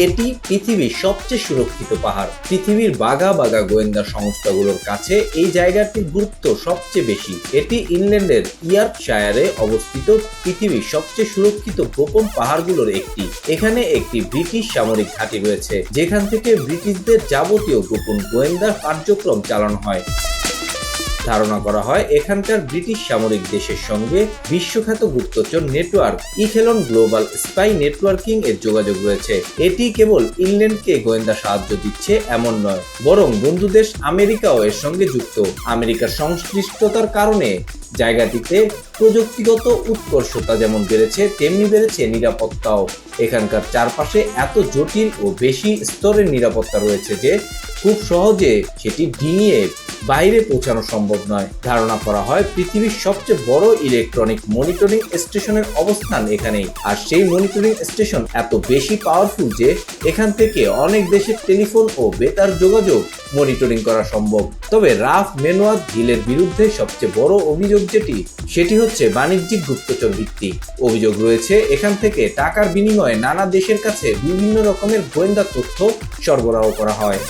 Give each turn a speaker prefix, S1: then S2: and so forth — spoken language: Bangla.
S1: এটি পৃথিবীর সবচেয়ে সুরক্ষিত পাহাড়। পৃথিবীর বাগা বাগা গোয়েন্দা সংস্থাগুলোর কাছে এই জায়গাটির গুরুত্ব সবচেয়ে বেশি। এটি ইংল্যান্ডের ইয়ার্কশায়ারে অবস্থিত পৃথিবীর সবচেয়ে সুরক্ষিত গোপন পাহাড়গুলোর একটি। এখানে একটি ব্রিটিশ সামরিক ঘাঁটি রয়েছে, যেখান থেকে ব্রিটিশদের যাবতীয় গোপন গোয়েন্দা কার্যক্রম চালানো হয়। ধারণা করা হয় এখানকার ব্রিটিশ সামরিক দেশের সঙ্গে বিশ্বখ্যাত গুপ্তচর network, Echelon global spy networking এর যোগাযোগ রয়েছে। এটি কেবল ইংল্যান্ডকে গোয়েন্দা সাহায্য দিচ্ছে এমন নয়, বরং বন্ধু দেশ আমেরিকাও এর সঙ্গে যুক্ত। আমেরিকার সংশ্লিষ্টতার কারণে জায়গাটিতে প্রযুক্তিগত উৎকর্ষতা যেমন বেড়েছে, তেমনি বেড়েছে নিরাপত্তাও। এখানকার চারপাশে এত জটিল ও বেশি স্তরের নিরাপত্তা রয়েছে যে, খুব সহজে সেটি ডিঙিয়ে বাইরে পৌঁছানো সম্ভব নয়। ধারণা করা হয় পৃথিবীর সবচেয়ে বড় ইলেকট্রনিক মনিটরিং স্টেশনের অবস্থান এখানেই। আর সেই মনিটরিং স্টেশন এত বেশি পাওয়ারফুল যে, এখান থেকে অনেক দেশের টেলিফোন ও বেতার যোগাযোগ মনিটরিং করা সম্ভব। তবে রাফ মেনোয়াদ হিলের বিরুদ্ধে সবচেয়ে বড় অভিযোগ যেটি, সেটি হচ্ছে বাণিজ্যিক গুপ্তচর ভিত্তিক। অভিযোগ রয়েছে, এখান থেকে টাকার বিনিময়ে নানা দেশের কাছে বিভিন্ন রকমের গোয়েন্দা তথ্য সরবরাহ করা হয়।